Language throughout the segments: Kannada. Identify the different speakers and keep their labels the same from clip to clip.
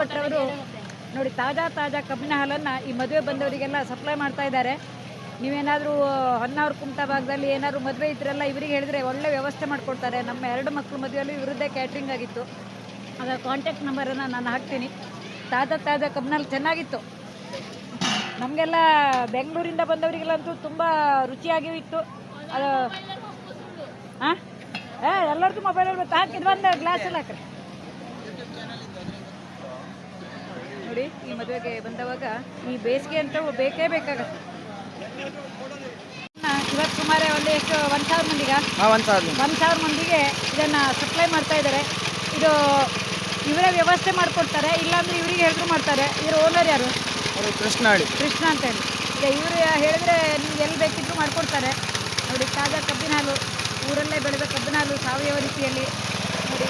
Speaker 1: ಭಟ್ರವರು ನೋಡಿ ತಾಜಾ ತಾಜಾ ಕಬ್ಬಿನ ಹಾಲನ್ನು ಈ ಮದುವೆ ಬಂದವರಿಗೆಲ್ಲ ಸಪ್ಲೈ ಮಾಡ್ತಾ ಇದ್ದಾರೆ. ನೀವೇನಾದರೂ ಹೊನ್ನಾವ್ರ ಕುಮಟಾ ಭಾಗದಲ್ಲಿ ಏನಾದರೂ ಮದುವೆ ಇದ್ರೆಲ್ಲ ಇವರಿಗೆ ಹೇಳಿದ್ರೆ ಒಳ್ಳೆ ವ್ಯವಸ್ಥೆ ಮಾಡಿಕೊಡ್ತಾರೆ. ನಮ್ಮ ಎರಡು ಮಕ್ಕಳು ಮದುವೆಯಲ್ಲಿ ಇವರದ್ದೇ ಕ್ಯಾಟ್ರಿಂಗ್ ಆಗಿತ್ತು. ಅದರ ಕಾಂಟ್ಯಾಕ್ಟ್ ನಂಬರನ್ನು ನಾನು ಹಾಕ್ತೀನಿ. ತಾಜಾ ತಾಜಾ ಕಬ್ಬಿನಲ್ಲಿ ಚೆನ್ನಾಗಿತ್ತು. ನಮಗೆಲ್ಲ ಬೆಂಗಳೂರಿಂದ ಬಂದವರಿಗೆಲ್ಲಂತೂ ತುಂಬ ರುಚಿಯಾಗಿಯೂ ಇತ್ತು. ಅದು ಹಾಂ ಹಾಂ ಎಲ್ಲರದ್ದು ಮೊಬೈಲ್ ಬಂತು ಹಾಕಿ ಒಂದು ಗ್ಲಾಸಲ್ಲಿ ಹಾಕ್ರಿ. ನೋಡಿ ಈ ಮದುವೆಗೆ ಬಂದವಾಗ ಈ ಬೇಸಿಗೆ ಅಂತ ಬೇಕೇ ಬೇಕಾಗತ್ತೆ. ಇವತ್ತು ಸುಮಾರು ಒಂದು ಎಷ್ಟು ಒಂದು ಸಾವಿರ ಮಂದಿಗ?
Speaker 2: ಒಂದು ಸಾವಿರ
Speaker 1: ಮಂದಿಗೆ ಇದನ್ನು ಸಪ್ಲೈ ಮಾಡ್ತಾ ಇದ್ದಾರೆ ಇದು ಇವರೇ ವ್ಯವಸ್ಥೆ ಮಾಡಿಕೊಡ್ತಾರೆ ಇಲ್ಲಾಂದ್ರೆ ಇವರಿಗೆ ಹೆಸರು ಮಾಡ್ತಾರೆ. ಇವರು ಓನರ್ ಯಾರು?
Speaker 2: ಕೃಷ್ಣ
Speaker 1: ಕೃಷ್ಣ ಅಂತ ಹೇಳಿ. ಈಗ ಇವರು ಹೇಳಿದ್ರೆ ನಿಮ್ಗೆ ಎಲ್ಲಿ ಬೇಕಿದ್ರು ಮಾಡಿಕೊಡ್ತಾರೆ. ನೋಡಿ ತಾಜಾ ಕಬ್ಬಿನ ಹಾಲು ಊರಲ್ಲೇ ಬೆಳೆದ ಕಬ್ಬಿನ ಹಾಲು ಸಾವಯವ ರೀತಿಯಲ್ಲಿ. ನೋಡಿ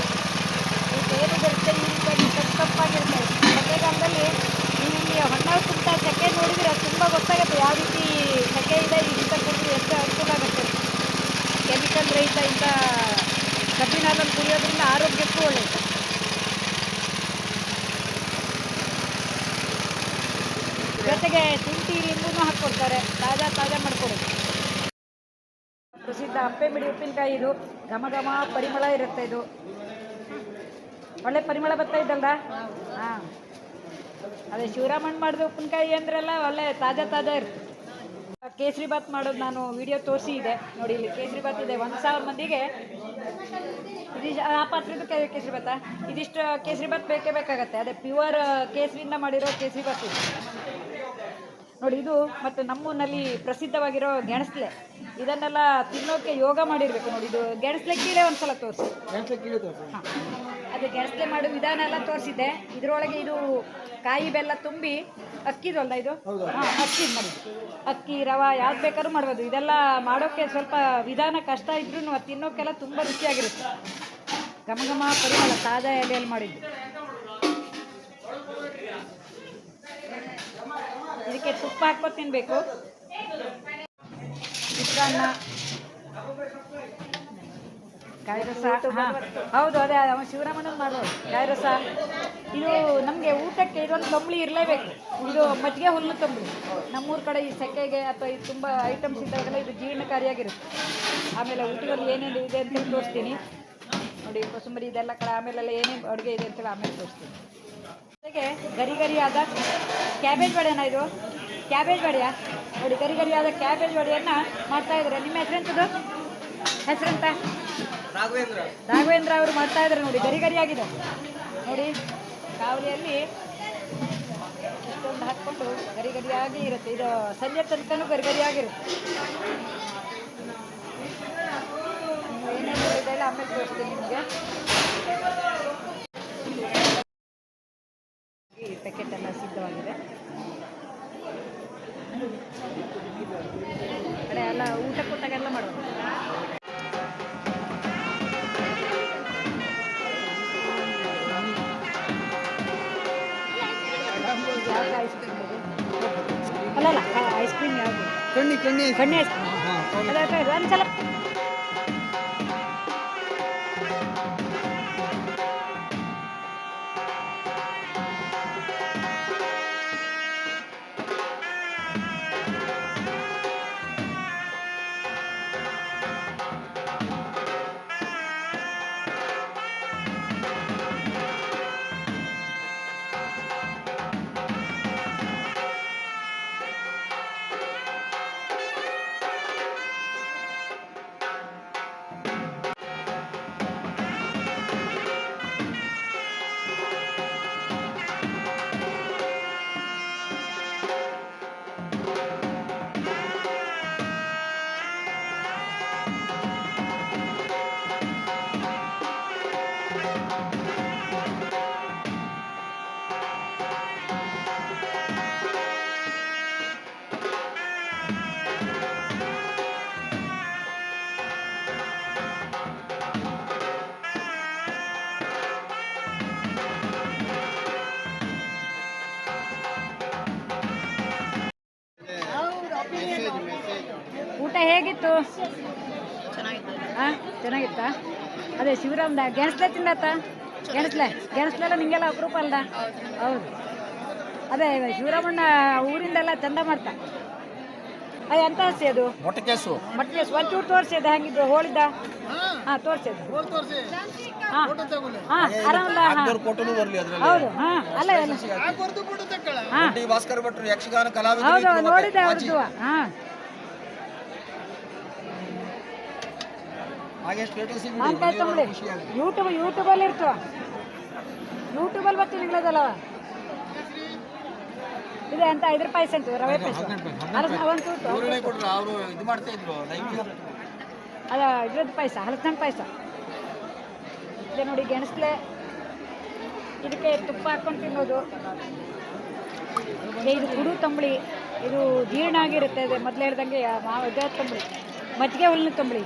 Speaker 1: ಬೇರೆ ಏನು ಬರುತ್ತೆ ಈ ರೀತಿಯಾಗಿ ಮಳೆಗಾಲದಲ್ಲಿ ನೀವು ಇಲ್ಲಿ ಹೊನ್ನಾವರ ಸುತ್ತ ಸೆಕೆ ನೋಡಿದರೆ ತುಂಬ ಗೊತ್ತಾಗುತ್ತೆ ಯಾವ ರೀತಿ ಸೆಕೆ ಇದೆ ಇಂಥ ಕುಡಿದ್ರೆ ಎಷ್ಟು ಅನುಕೂಲ ಆಗುತ್ತೆ. ಕೆಮಿಕಲ್ ರಹಿತ ಇಂಥ ಕಬ್ಬಿನ ಹಾಲನ್ನು ಕುಡಿಯೋದ್ರಿಂದ ಆರೋಗ್ಯಕ್ಕೂ ಒಳ್ಳೆಯದು ಜೊತೆಗೆ ಶುಂಠಿ ಲಿಂಬುನೂ ಹಾಕ್ಕೊಡ್ತಾರೆ ತಾಜಾ ತಾಜಾ ಮಾಡ್ಕೊಡೋದು. ಪ್ರಸಿದ್ಧ ಅಪ್ಪೆಮಿಡಿ ಉಪ್ಪಿನಕಾಯಿ ಇದು. ಘಮ ಘಮ ಪರಿಮಳ ಇರುತ್ತೆ ಇದು. ಒಳ್ಳೆ ಪರಿಮಳ ಬರ್ತಾ ಇದ್ದಲ್ಲ ಹಾಂ. ಅದೇ ಶಿವರಾಮಣ್ಣ ಮಾಡಿದ ಉಪ್ಪಿನಕಾಯಿ ಅಂದ್ರಲ್ಲ ಒಳ್ಳೆ ತಾಜಾ ತಾಜಾ ಇರ್ತದೆ. ಕೇಸರಿ ಬಾತ್ ಮಾಡೋದು ನಾನು ವಿಡಿಯೋ ತೋರಿಸಿ ಇದೆ ನೋಡಿ, ಇಲ್ಲಿ ಕೇಸರಿ ಬಾತ್ ಇದೆ. ಒಂದು ಸಾವಿರ ಮಂದಿಗೆ ಆ ಪಾತ್ರದ ಕೇಸರಿ ಬಾತಾ ಇದಿಷ್ಟು ಕೇಸರಿ ಬಾತ್ ಬೇಕೇ ಬೇಕಾಗತ್ತೆ. ಅದೇ ಪ್ಯೂರ್ ಕೇಸರಿಂದ ಮಾಡಿರೋ ಕೇಸರಿ ಬಾತ್ ಇದು. ನೋಡಿ ಇದು ಮತ್ತು ನಮ್ಮೂರಿನಲ್ಲಿ ಪ್ರಸಿದ್ಧವಾಗಿರೋ ಗೆಣಸ್ಲೆ. ಇದನ್ನೆಲ್ಲ ತಿನ್ನೋಕೆ ಯೋಗ ಮಾಡಿರ್ಬೇಕು ನೋಡಿ ಇದು ಗೆಣಸ್ಲೆ ಕೀಳೆ ಒಂದ್ಸಲ ತೋರಿಸಿ. ಹಾಂ. ಅದು ಗೆಣಸ್ಲೆ ಮಾಡೋ ವಿಧಾನ ಎಲ್ಲ ತೋರಿಸಿದ್ದೆ. ಇದರೊಳಗೆ ಇದು ಕಾಯಿ ಬೆಲ್ಲ ತುಂಬಿ ಅಕ್ಕಿದಲ್ಲ ಇದು? ಹಾಂ ಅಕ್ಕಿ ಮಾಡಿ ಅಕ್ಕಿ ರವ ಯಾವ್ದು ಬೇಕಾದ್ರೂ ಮಾಡ್ಬೋದು. ಇದೆಲ್ಲ ಮಾಡೋಕೆ ಸ್ವಲ್ಪ ವಿಧಾನ ಕಷ್ಟ ಇದ್ರೂ ಅದು ತಿನ್ನೋಕೆಲ್ಲ ತುಂಬ ರುಚಿಯಾಗಿರುತ್ತೆ. ಘಮ ಘಮ ಪರಿಮಳ ತಾಜಾ ಎಲೆಯಲ್ಲಿ ಮಾಡಿದ್ದು. ಇದಕ್ಕೆ ತುಪ್ಪ ಹಾಕ್ಕೊಂಡು ತಿನ್ನಬೇಕು ಚಿತ್ರಾನ್ನ. ಕಾಯಿರಸ ಹೌದು, ಅದೇ ಅವ ಶಿವರಾಮನ ಮಾಡೋದು ಕಾಯಿರಸ ಇದು ನಮಗೆ ಊಟಕ್ಕೆ ಇದೊಂದು ತಂಬಳಿ ಇರಲೇಬೇಕು. ಇದು ಮಜ್ಜಿಗೆ ಹುಲ್ಲು ತಂಬಳಿ ನಮ್ಮೂರ ಕಡೆ ಈ ಸೆಕೆಗೆ ಅಥವಾ ಇದು ತುಂಬ ಐಟಮ್ಸ್ ಇದ್ದಾಗೆಲ್ಲ ಇದು ಜೀರ್ಣಕಾರಿಯಾಗಿರುತ್ತೆ. ಆಮೇಲೆ ಊಟದಲ್ಲಿ ಏನೇನು ಇದೆ ಅಂತ ತೋರಿಸ್ತೀನಿ. ನೋಡಿ, ಕೊಸುಂಬರಿ ಇದೆಲ್ಲ ಕಡೆ ಆಮೇಲೆಲ್ಲ ಏನೇನು ಅಡುಗೆ ಇದೆ ಅಂತೇಳಿ ಆಮೇಲೆ ತೋರಿಸ್ತೀನಿ. ಜೊತೆಗೆ ಗರಿ ಗರಿಯಾದ ಕ್ಯಾಬೇಜ್ ವಡೆನಾ ಇದು? ಕ್ಯಾಬೇಜ್ ವಡೆಯ? ನೋಡಿ ಗರಿ ಗರಿಯಾದ ಕ್ಯಾಬೇಜ್ ವಡೆಯನ್ನು ಮಾಡ್ತಾ ಇದ್ದಾರೆ. ನಿಮ್ಮ ಹೆಸರೆಂತದ್ದು ಹೆಸರೆಂತ
Speaker 2: ರಾಘವೇಂದ್ರ.
Speaker 1: ರಾಘವೇಂದ್ರ ಅವರು ಮಾಡ್ತಾ ಇದ್ದಾರೆ ನೋಡಿ ಗರಿ ಗರಿಯಾಗಿದೆ ನೋಡಿ ಕಾವಲಿಯಲ್ಲಿ ಇಷ್ಟೊಂದು ಹಾಕ್ಕೊಂಡು ಗರಿ ಗರಿಯಾಗಿ ಇರುತ್ತೆ. ಇದು ಸಂಜೆ ತನಕನೂ ಗರಿ ಗರಿಯಾಗಿರುತ್ತೆ ಏನೇನು ಇದೆಲ್ಲ ಆಮೇಲೆ ತೋರಿಸ್ತೀನಿ ನಿಮಗೆ ಈ ಪ್ಯಾಕೆಟ್ ಎಲ್ಲ ಸಿದ್ಧವಾಗಿದೆ. ಕಡೆ ಎಲ್ಲ ಊಟ ಕೊಟ್ಟಾಗೆಲ್ಲ ಮಾಡೋದು ಅಲ್ಲ ಐಸ್ ಕ್ರೀಮ್ ಯಾವುದು?
Speaker 2: ಕಣ್ಣಿ ಕಣ್ಣಿ.
Speaker 1: ಕಣ್ಣಿ ಐಸ್ ಕ್ರೀಮ್ ಅದೇ ಒಂದ್ಸಲ. ಊಟ ಹೇಗಿತ್ತು ಹಾಂ ಚೆನ್ನಾಗಿತ್ತಾ? ಅದೇ ಶಿವರಾಮ್ದ ಗೆಣಸ್ಲೆ ತಿಂದಾತ? ಗೆಣಸ್ಲೆ ಗೆಣಸ್ಲೆಲ್ಲ ನಿಂಗೆಲ್ಲ ಅಪರೂಪ ಅಲ್ಲ ಹೌದು. ಅದೇ ಶಿವರಾಮಣ್ಣ ಊರಿಂದೆಲ್ಲ ಚಂದ ಮಾಡ್ತಾ. ಅದು ಎಂತ ಹಸಿ ಅದು?
Speaker 2: ಮೊಟ್ಟೆ ಕೇಸು
Speaker 1: ಮತ್ತೆ ಒಂಚೂರು ತೋರಿಸಿ ಅದು ಹೆಂಗಿದ್ರು ಹೋಳಿದ್ದ? ಹಾಂ. ತೋರಿಸಿ ಅದು. ಹಾಂ. ಹಾಂ ಆರಾಮಲ್ಲ? ಹಾಂ.
Speaker 2: ಹಾಕ್ದವ್ರು ಫೋಟೋನು ಬರಲಿ ಅದ್ರಲ್ಲಿ.
Speaker 1: ಹೌದು ಹಾ ಅಲ್ಲ ಹಾಂ.
Speaker 2: ಭಾಸ್ಕರ್ ಭಟ್ರು ಯಕ್ಷಗಾನ
Speaker 1: ಹೌದು
Speaker 2: ಕಲಾವಿದರು
Speaker 1: ನೋಡಿದ್ದೆ ಅವ್ರದ್ದು. ಹಾಂ. ತಂಬಳಿ ಯೂಟ್ಯೂಬ್ ಯೂಟ್ಯೂಬಲ್ಲಿ ಇರ್ತವ ಯೂಟ್ಯೂಬಲ್ಲಿ ಬತ್ತಿ ನಿಗಳದಲ್ಲ. ಇದೆ ಅಂತ ಐದು ರೂಪಾಯಿ ರವೆ ಸೂಟು
Speaker 2: ಇದ್ರು ಲೈವ್
Speaker 1: ಅದ ಇದ್ರದ್ದು ಪಾಯಸ ಹಲಸಿನ ಪಾಯಸ ಇದೆ ನೋಡಿ ಗೆಣಸ್ಲೆ. ಇದಕ್ಕೆ ತುಪ್ಪ ಹಾಕೊಂಡು ತಿನ್ನೋದು. ಇದು ಕುಡು ತಂಬಳಿ. ಇದು ಜೀರ್ಣ ಆಗಿರುತ್ತೆ ಅದೇ ಮೊದಲು ಹೇಳ್ದಂಗೆ ಮಾವ ತಂಬಳಿ? ಮಜ್ಜಿಗೆ ಹುಲ್ಲಿನ ತಂಬಳಿ.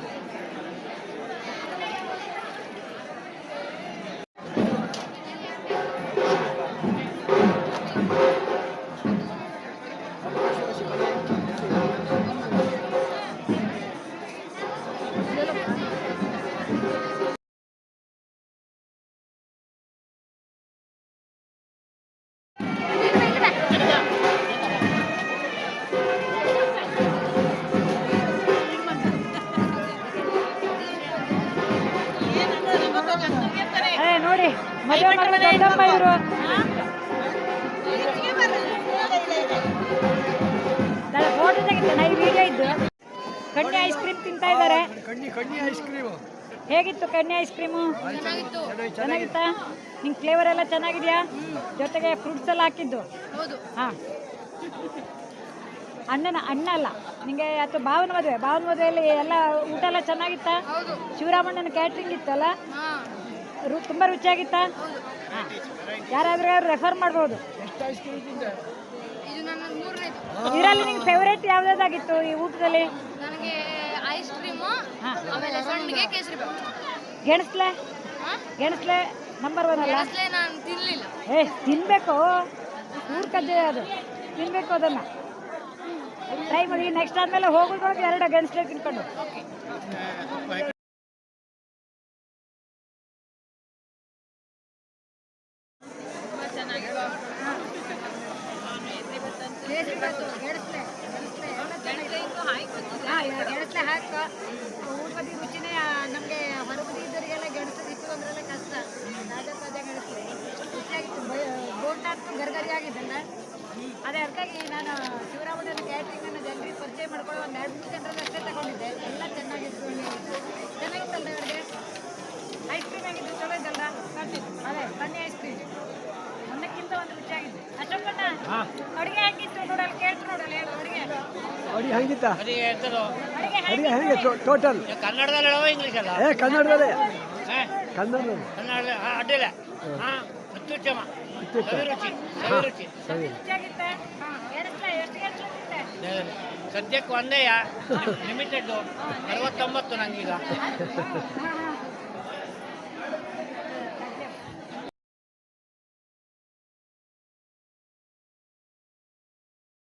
Speaker 1: ದೊಡ್ಡಮ್ಮ ಇವರು ನಾನು ಫೋಟೋ ತೆಗಿತೇನೆ ಈ ವಿಡಿಯೋ ಇದ್ದು. ಕಣ್ಣಿ ಐಸ್ ಕ್ರೀಮ್ ತಿಂತಾ ಇದ್ದಾರೆ. ಹೇಗಿತ್ತು ಕಣ್ಣಿ ಐಸ್ ಕ್ರೀಮು ಚೆನ್ನಾಗಿತ್ತಾ. ನಿಂಗೆ ಫ್ಲೇವರ್ ಎಲ್ಲ ಚೆನ್ನಾಗಿದೆಯಾ? ಜೊತೆಗೆ ಫ್ರೂಟ್ಸ್ ಎಲ್ಲ ಹಾಕಿದ್ದು? ಹಾಂ. ಅಣ್ಣನ ಅಣ್ಣ ಅಲ್ಲ ನಿಮಗೆ ಅಥವಾ ಭಾವನ ಮದುವೆ. ಭಾವನ ಮದುವೆಯಲ್ಲಿ ಎಲ್ಲ ಊಟ ಎಲ್ಲ ಚೆನ್ನಾಗಿತ್ತಾ? ಶಿವರಾಮಣ್ಣನ ಕ್ಯಾಟ್ರಿಂಗ್ ಇತ್ತಲ್ಲ? ರು ತುಂಬ ರುಚಿಯಾಗಿತ್ತಾ? ಯಾರಾದರೂ ಯಾರು ರೆಫರ್ ಮಾಡ್ಬೋದು? ಇದರಲ್ಲಿ ನಿಮ್ಗೆ ಫೇವ್ರೇಟ್ ಯಾವುದಾಗಿತ್ತು ಈ ಊಟದಲ್ಲಿ?
Speaker 3: ನನಗೆ ಐಸ್ ಕ್ರೀಮು ಆಮೇಲೆ ಸಂಡಿಗೆ ಕೇಸರಿ ಬಾತ್.
Speaker 1: ಗೆಣಸ್ಲೆ? ಗೆಣಸ್ಲೆ ನಂಬರ್ ಒನ್ ಅಲ್ಲ?
Speaker 3: ನಾನು ತಿನ್ನಲಿಲ್ಲ
Speaker 1: ಏ ತಿನ್ಬೇಕು. ಊರ್ ಕದ್ದೆ ಅದು. ತಿನ್ಬೇಕು ಅದನ್ನ. ಟ್ರೈ ಮಾಡಿ. ನೆಕ್ಸ್ಟ್ ಆದ್ಮೇಲೆ ಹೋಗೋದ್ರೊಳಗೆ ಎರಡು ಗೆಣಸ್ಲೆ ತಿನ್ಕೊಂಡು. ಗೆಣಸ್ಲೆ ಹಾಕ ಊಟ ಬದಿ ರುಚಿನೇ ನಮಗೆ ಹೊರಬದಿ ಇದ್ದರಿಗೆಲ್ಲ ಗೆಣಸು ಇತ್ತು ಅಂದ್ರೆಲ್ಲ ಕಷ್ಟ. ರಾಜ ತಾಜಾ ಗೆಣಸ್ಲೆ ರುಚಿಯಾಗಿತ್ತು ಬೋಟ್ ಅಂತೂ ಗರ್ಗರಿ ಆಗಿದ್ದಲ್ಲ ಅದೇ ಅದಕ್ಕಾಗಿ ನಾನು ಶಿವರಾಮಣ್ಣನ ಕ್ಯಾಟ್ರಿಂಗನ್ನು ಜನರಿಗೆ ಪರಿಚಯ ಮಾಡ್ಕೊಳ್ಳೋ ಒಂದು ಎರಡು ಮೂರು ಜನರಲ್ಲಿ ಅಷ್ಟೇ ತಗೊಂಡಿದ್ದೆ ಎಲ್ಲ ಚೆನ್ನಾಗಿತ್ತು ಅಲ್ಲಿ ಚೆನ್ನಾಗಿತ್ತಲ್ಲ ಅವ್ರಿಗೆ ಐಸ್ ಕ್ರೀಮ್ ಆಗಿದ್ದು ಚಲೋ ಇದ್ದಲ್ಲ ಅದೇ ಬನ್ನಿ ಐಸ್ ಕ್ರೀಮ್ ಒಂದಕ್ಕಿಂತ ಒಂದು ರುಚಿಯಾಗಿತ್ತು ಅಶೋಕಣ್ಣ ಅಡುಗೆ ಹಾಕಿತ್ತು ನೋಡಲ್ಲ ಕೇಳ್ತು ನೋಡಲ್ಲ ಹೇಳು ಅಡುಗೆ
Speaker 4: ಅಡಿ ಹೆಂಗಿತ್ತ?
Speaker 1: ಅಡುಗೆ
Speaker 4: ಹೆಂಗೆ ಟೋಟಲ್
Speaker 5: ಕನ್ನಡದಲ್ಲಿ ಹೇಳೋ ಇಂಗ್ಲೀಷ್ ಅಲ್ಲ?
Speaker 4: ಏ ಕನ್ನಡದಲ್ಲೇ? ಕನ್ನಡದಲ್ಲಿ?
Speaker 5: ಕನ್ನಡ ಹಾ, ಅಡ್ಡಿಲ್ಲ ಹಾ. ಅತ್ಯುತ್ತಮ. ಸವಿರುಚಿ ಸವಿರುಚಿ ಸದ್ಯಕ್ಕೆ ಒಂದೇಯ ಲಿಮಿಟೆಡ್ ಅರವತ್ತೊಂಬತ್ತು ನಂಗೀಗ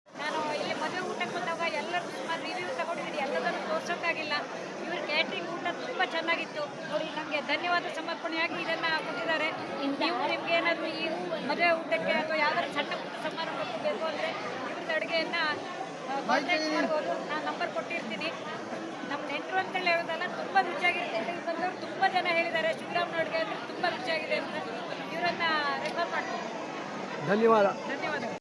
Speaker 1: ನಾನು ಇಲ್ಲಿ ಮದುವೆ ಊಟಕ್ಕೆ ಬಂದಾಗ ಎಲ್ಲರೂ ಸುಮಾರು ರಿವ್ಯೂ ತಗೊಂಡಿದ್ದೀನಿ ಎಲ್ಲದನ್ನು ತೋರ್ಸೋಕ್ಕಾಗಿಲ್ಲ ಇವ್ರ ಕ್ಯಾಟ್ರಿಂಗ್ ಊಟ ತುಂಬ ಚೆನ್ನಾಗಿತ್ತು ನೋಡಿ ನನಗೆ ಧನ್ಯವಾದ ಸಮರ್ಪಣೆಯಾಗಿ ಇದನ್ನು ಕೊಟ್ಟಿದ್ದಾರೆ ನೀವು ನಿಮ್ಗೆ ಏನಾದರೂ ಈ ಮದುವೆ ಊಟಕ್ಕೆ ಅಥವಾ ಯಾವ್ದಾದ್ರು ಸಣ್ಣ ಪುಟ್ಟ ಸಮಾರಂಭಕ್ಕೆ ಬೇಕು ಅಂದರೆ ಇವ್ರದ್ದು ಅಡುಗೆಯನ್ನು ಕಾಂಟ್ಯಾಕ್ಟ್ ಮಾಡ್ಬೋದು. ನಾನು ನಂಬರ್ ಕೊಟ್ಟಿರ್ತೀನಿ. ನಮ್ಮ ನೆಂಟರು ಅಂತೇಳಿ ಹೇಳೋದಲ್ಲ ತುಂಬ ರುಚಿಯಾಗಿರುತ್ತೆ ಬಂದವರು ತುಂಬ ಜನ ಹೇಳಿದ್ದಾರೆ. ಶಿವರಾಮನ ಅಡುಗೆ ಅಂದರೆ ತುಂಬ ರುಚಿಯಾಗಿದೆ ಅಂತ. ಇವರನ್ನು ರೆಫರ್ ಮಾಡ್ತೀನಿ.
Speaker 4: ಧನ್ಯವಾದ.
Speaker 1: ಧನ್ಯವಾದಗಳು.